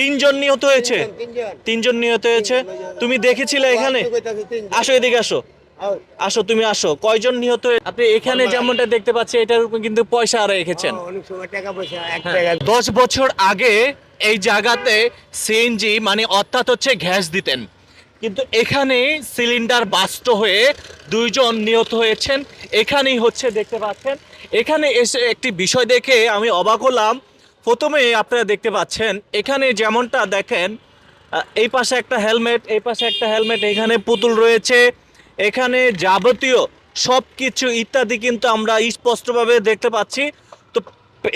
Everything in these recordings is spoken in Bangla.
তিনজন নিহত হয়েছে? তিনজন নিহত হয়েছে? তুমি দেখেছিলে এখানে? আসো এদিকে আসো। আসো তুমি আসো। কয়জন নিহত হয়ে আপনি এখানে যেমনটা দেখতে পাচ্ছি এটার উপর কিন্তু পয়সা আর রেখেছেন। অনেক সময় টাকা পয়সা এক হ্যাঁ, টাকা দশ বছর আগে এই জায়গাতে সিএনজি মানে অর্থাৎ হচ্ছে গ্যাস দিতেন। কিন্তু এখানে সিলিন্ডার বাস্ট হয়ে দুইজন নিহত হয়েছেন। এখানেই হচ্ছে দেখতে পাচ্ছেন। এখানে এসে একটি বিষয় দেখে আমি অবাক হলাম। প্রথমে আপনারা দেখতে পাচ্ছেন, এখানে যেমনটা দেখেন এই পাশে একটা হেলমেট, এই পাশে একটা হেলমেট, এখানে পুতুল রয়েছে। এখানে যাবতীয় সব কিছু ইত্যাদি কিন্তু আমরা স্পষ্টভাবে দেখতে পাচ্ছি। তো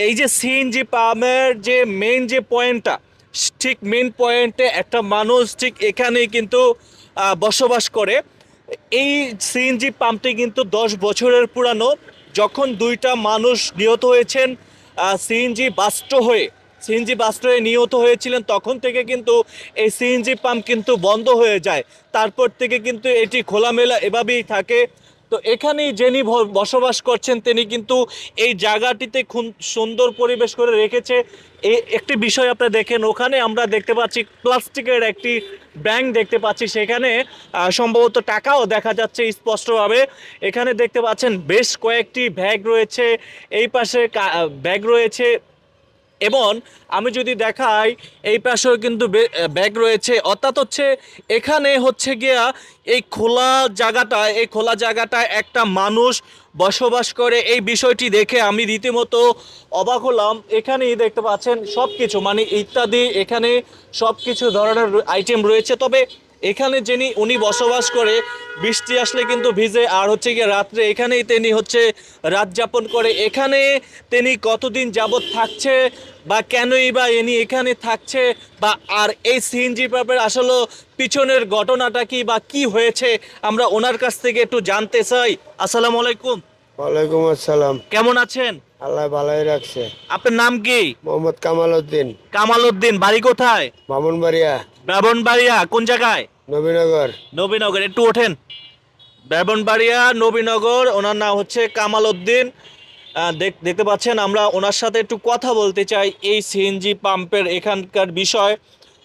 এই যে সিএনজি পাম্পের যে মেন যে পয়েন্টটা ঠিক মেন পয়েন্টে একটা মানুষ ঠিক এখানেই কিন্তু বসবাস করে। এই সিএনজি পাম্পটি কিন্তু দশ বছরের পুরানো। যখন দুইটা মানুষ নিহত হয়েছেন সিএনজি বাস্ট হয়ে সিএনজি বাস্ট হয়ে নিহত হয়েছিলেন, তখন থেকে কিন্তু এই সিএনজি পাম্প কিন্তু বন্ধ হয়ে যায়। তারপর থেকে কিন্তু এটি খোলামেলা এভাবেই থাকে। তো এখানেই যিনি বসবাস করছেন, তিনি কিন্তু এই জায়গাটিতে সুন্দর পরিবেশ করে রেখেছে। একটি বিষয় আপনারা দেখেন, ওখানে আমরা দেখতে পাচ্ছি প্লাস্টিকের একটি ব্যাংক দেখতে পাচ্ছি সেখানে। সম্ভবত টাকাও দেখা যাচ্ছে স্পষ্টভাবে। এখানে দেখতে পাচ্ছেন বেশ কয়েকটি ব্যাগ রয়েছে। এই পাশে ব্যাগ রয়েছে। এবং আমি যদি দেখাই, এই পাশেও কিন্তু ব্যাগ রয়েছে। অর্থাৎ হচ্ছে এখানে হচ্ছে গিয়া এই খোলা জায়গাটা এই খোলা জায়গাটায় একটা মানুষ বসবাস করে। এই বিষয়টি দেখে আমি রীতিমতো অবাক হলাম। এখানেই দেখতে পাচ্ছেন সব কিছু মানে ইত্যাদি, এখানে সব কিছু ধরনের আইটেম রয়েছে। তবে এখানে যিনি উনি বসবাস করে বৃষ্টি আসলে কিন্তু ভিজে আর হচ্ছে গিয়ে রাত্রে এখানেই তিনি হচ্ছে রাত যাপন করে। এখানে তিনি কতদিন যাবৎ থাকছে বা কেনই বা ইনি এখানে থাকছে বা আর এই সিএনজি পাম্পের আসলে পিছনের ঘটনাটা কি বা কি হয়েছে আমরা ওনার কাছ থেকে একটু জানতে চাই। আসসালামু আলাইকুম। ওয়ালাইকুম আসসালাম। কেমন আছেন? আল্লাহ ভালোই রাখছে। আপনার নাম কি? মোহাম্মদ কামাল উদ্দিন কামাল উদ্দিন বাড়ি কোথায়? বামনবাড়িয়া। ব্রাহ্মণবাড়িয়া কোন জায়গায়? নবীনগর। নবীনগর একটু ওঠেন। ব্রাহ্মণবাড়িয়া নবীনগর ওনার নাম হচ্ছে কামাল উদ্দিন দেখ- দেখতে পাচ্ছেন আমরা ওনার সাথে একটু কথা বলতে চাই এই সিএনজি পাম্পের এখানকার বিষয়।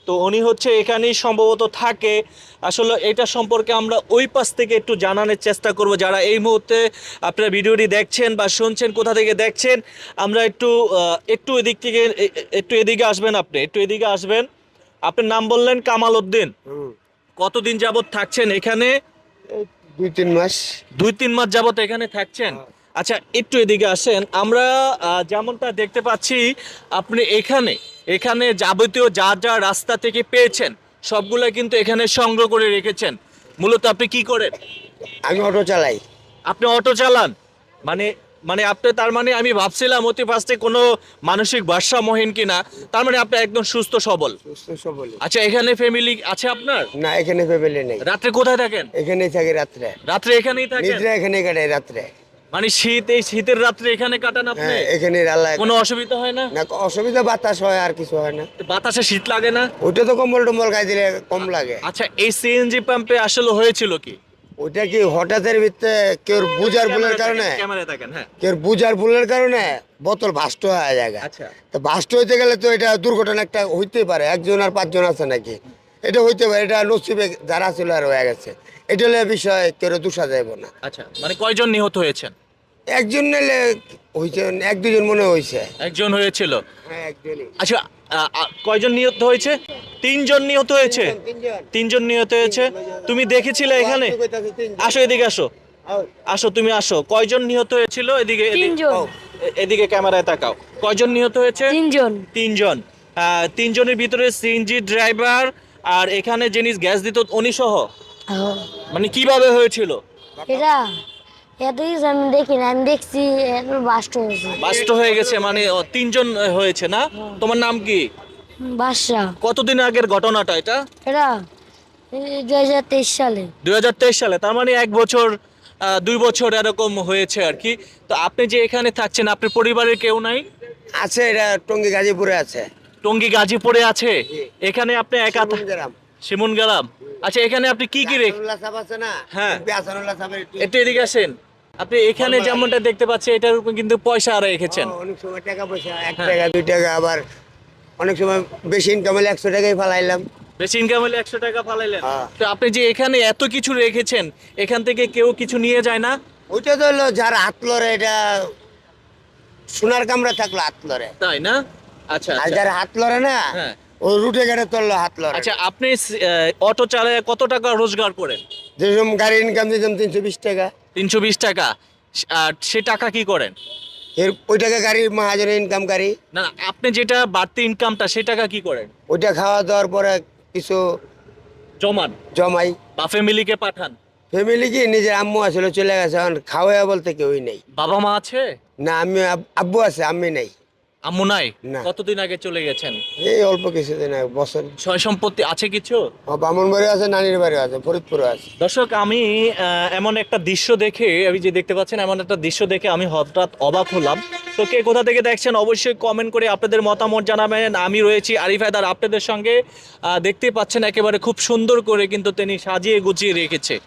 তো উনি হচ্ছে এখানেই সম্ভবত থাকে। আসলে এটা সম্পর্কে আমরা ওই পাশ থেকে একটু জানানোর চেষ্টা করব। যারা এই মুহূর্তে আপনারা ভিডিওটি দেখছেন বা শুনছেন কোথা থেকে দেখছেন আমরা একটু একটু এদিক থেকে একটু এদিকে আসবেন আপনি একটু এদিকে আসবেন। আপনার নাম বললেন কামাল উদ্দিন। কতদিন যাবত থাকছেন এখানে? দুই তিন মাস। দুই তিন মাস যাবত এখানে থাকছেন? আচ্ছা একটু এদিকে আসেন। আমরা যেমনটা দেখতে পাচ্ছি আপনি এখানে এখানে যাবতীয় যা যা রাস্তা থেকে পেয়েছেন সবগুলো কিন্তু এখানে সংগ্রহ করে রেখেছেন। মূলত আপনি কি করেন? আমি অটো চালাই। আপনি অটো চালান? মানে মানে আপনি তার মানে আমি ভাবছিলাম অতি ফার্স্টে কোনো মানসিক ভারসাম্যহীন কিনা তার মানে আপনি একদম সুস্থ সবল। সুস্থ সবল আচ্ছা এখানে ফ্যামিলি আছে আপনার? না এখানে ফ্যামিলি নেই। রাত্রে কোথায় থাকেন? এখানেই থাকি রাত্রে। রাত্রে এখানেই থাকেন? নিদ্রা এখানে কাটাই রাত্রে। মানে শীত এই শীতের রাত্রে এখানে কাটান আপনি? হ্যাঁ এখানে আল্লাহ কোনো অসুবিধা হয় না? না অসুবিধা বাতাস হয় আর কিছু হয় না। বাতাসে শীত লাগে না? ওইটা তো কম্বল টম্বল গায়ে দিলে কম লাগে। আচ্ছা এই সিএনজি পাম্পে আসলে হয়েছিল কি? ওইটা কি হঠাৎের ভিতরে কেউ বুঝার ভুলের কারণে? হ্যাঁ। কেউ বুঝার ভুলের কারণে বোতল ভাষ্ট হয়ে যায় আচ্ছা। তো ভাষ্ট হইতে গেলে তো এটা দুর্ঘটনা একটা হইতেই পারে একজন আর পাঁচজন আছে নাকি? এটা হইতে পারে এটা নসিবে যারা ছিল আর হয়ে গেছে। এটা হলে বিষয় কেউ দোষা যাইব না। আচ্ছা মানে কয়জন নিহত হয়েছেন? একজন নিলে হইছে এক দুজন মনে হয়েছে একজন হয়েছিল। হ্যাঁ একজনই। আচ্ছা কয়জন নিহত হয়েছে? তিনজন নিহত হয়েছে? তিনজন নিহত হয়েছে। তুমি দেখেছিলে এখানে? আসো এদিকে আসো। আসো তুমি আসো। কয়জন নিহত হয়েছিল? এদিকে এদিকে। ক্যামেরায় তাকাও। কয়জন নিহত হয়েছে? তিনজন। তিনজন। তিনজনের ভিতরে সিএনজি ড্রাইভার আর এখানে যিনি গ্যাস দিত উনি সহ? মানে কীভাবে হয়েছিল? এটা এত কিছু আমি দেখি না আমি দেখছি বাস্ট হয়েছে। বাস্ট হয়ে গেছে মানে তিনজন হয়েছে না? তোমার নাম কি? বাদশা। কতদিন আগের ঘটনাটা এটা? এটা দুই হাজার তেইশ সালে। দুই সালে তার মানে এক বছর দুই বছর এরকম হয়েছে আর কি। তো আপনি যে এখানে থাকছেন আপনার পরিবারের কেউ নাই? আছে এটা টঙ্গি গাজীপুরে আছে। টঙ্গী গাজীপুরে আছে। এখানে আপনি একা থা- গ্রাম। আচ্ছা এখানে আপনি কি কি হ্যাঁ। একটু- এদিকে আসেন। আপনি এখানে যেমনটা দেখতে পাচ্ছি এটার উপর কিন্তু পয়সা রেখেছেন। অনেক সময় টাকা পয়সা এক হ্যাঁ। টাকা দুই টাকা আবার অনেক সময় বেশি ইনকাম হলে একশো টাকাই ফালাইলাম। বেশি ইনকাম হলে একশো টাকা পালাইলেন হ্যাঁ। তো আপনি যে এখানে এত কিছু রেখেছেন এখান থেকে কেউ কিছু নিয়ে যায় না? ওইটা তো হলো যার হাত লড়ে এটা সোনার কামড়া থাকল হাত লড়ে। তাই না? আচ্ছা আর আচ্ছা। হাত লড়ে না হ্যাঁ। ও রুটে তললো হাত লড়ে। আচ্ছা আপনি অটো চালায় কত টাকা রোজগার করেন? যেরকম গাড়ি ইনকাম দিতাম তিনশো বিশ টাকা। তিনশো বিশ টাকা। আর সে টাকা কি করেন? এর ওই টাকা গাড়ির মহাজনের ইনকাম গাড়ি। না না, আপনি যেটা বাড়তি ইনকামটা সে টাকা কি করেন? ওইটা খাওয়া দাওয়ার পরে কিছু জমান। জমাই। বা ফ্যামিলিকে পাঠান? ফ্যামিলি কি নিজের আম্মু আসলে চলে গেছে এখন খাওয়া বলতে কেউই নেই। বাবা মা আছে? না আমি আব্বু আছে আম্মি নেই। আম্মু নাই? না। কতদিন আগে চলে গেছেন? এই অল্প কিছুদিন আগে বছর। ছয় সম্পত্তি আছে কিছু? বামন বাড়ি আছে নানির বাড়ি আছে ফরিদপুরে আছে। দর্শক আমি আহ, এমন একটা দৃশ্য দেখে আমি যে দেখতে পাচ্ছেন এমন একটা দৃশ্য দেখে আমি হঠাৎ অবাক হলাম। তো কে কোথা থেকে দেখছেন অবশ্যই কমেন্ট করে আপনাদের মতামত জানাবেন। আমি রয়েছি আরিফ হায়দার আপনাদের সঙ্গে। আহ, দেখতেই পাচ্ছেন একেবারে খুব সুন্দর করে কিন্তু তিনি সাজিয়ে গুছিয়ে রেখেছে।